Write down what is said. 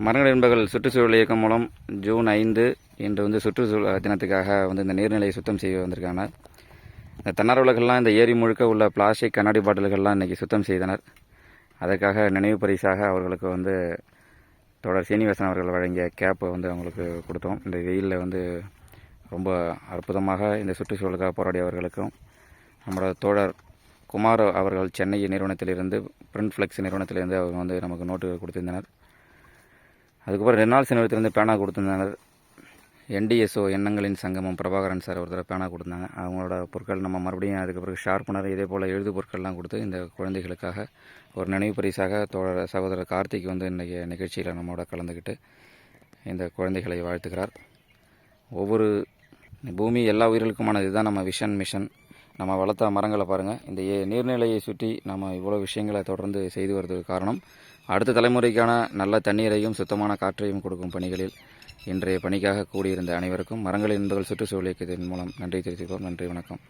மரங்கள் என்பர்கள் சுற்றுச்சூழல் இயக்கம் மூலம் ஜூன் ஐந்து இன்று வந்து சுற்றுச்சூழல் தினத்துக்காக வந்து இந்த நீர்நிலையை சுத்தம் செய்ய வந்திருக்காங்க. இந்த தன்னார்வலர்கள்லாம் இந்த ஏரி முழுக்க உள்ள பிளாஸ்டிக் கண்ணாடி பாட்டில்கள்லாம் இன்றைக்கி சுத்தம் செய்தனர். அதற்காக நினைவு பரிசாக அவர்களுக்கு வந்து தொடர் சீனிவாசன் அவர்கள் வழங்கிய கேப்பை வந்து அவங்களுக்கு கொடுத்தோம். இந்த வெயிலில் வந்து ரொம்ப அற்புதமாக இந்த சுற்றுச்சூழலுக்காக போராடியவர்களுக்கும் நம்மளோட தோழர் குமார் அவர்கள் சென்னை நிறுவனத்திலிருந்து பிரிண்ட் ஃப்ளெக்ஸ் நிறுவனத்திலிருந்து அவங்க வந்து நமக்கு நோட்டு கொடுத்திருந்தனர். அதுக்கப்புறம் ரெனால்ஸ் நிறுவனத்திலிருந்து பேனா கொடுத்துருந்தாங்க. என்டிஎஸ்ஓ எண்ணங்களின் சங்கமம். பிரபாகரன் சார் ஒருத்தர் பேனா கொடுத்தாங்க. அவங்களோட பொருட்கள் நம்ம மறுபடியும் அதுக்கு பிறகு ஷார்ப்பனர் இதே போல் எழுது பொருட்கள்லாம் கொடுத்து இந்த குழந்தைகளுக்காக ஒரு நினைவு பரிசாக தோழர் சகோதரர் கார்த்திக் வந்து இன்றைக்கி நிகழ்ச்சியில் நம்மோட கலந்துக்கிட்டு இந்த குழந்தைகளை வாழ்த்துக்கிறார் ஒவ்வொரு பூமி எல்லா உயிர்களுக்குமானது இதுதான் நம்ம விஷன் மிஷன். நம்ம வளர்த்த மரங்களை பாருங்கள் இந்த நீர்நிலையை சுற்றி நம்ம இவ்வளோ விஷயங்களை தொடர்ந்து செய்து வருவதற்கு காரணம் அடுத்த தலைமுறைக்கான நல்ல தண்ணீரையும் சுத்தமான காற்றையும் கொடுக்கும் பணிகளில் இன்றைய பணிக்காக கூடியிருந்த அனைவருக்கும் மரங்களின் என்பது சுற்றுச்சூழல் இயக்கத்தின் மூலம் நன்றி தெரிவித்துக்கொள்வோம் நன்றி வணக்கம்.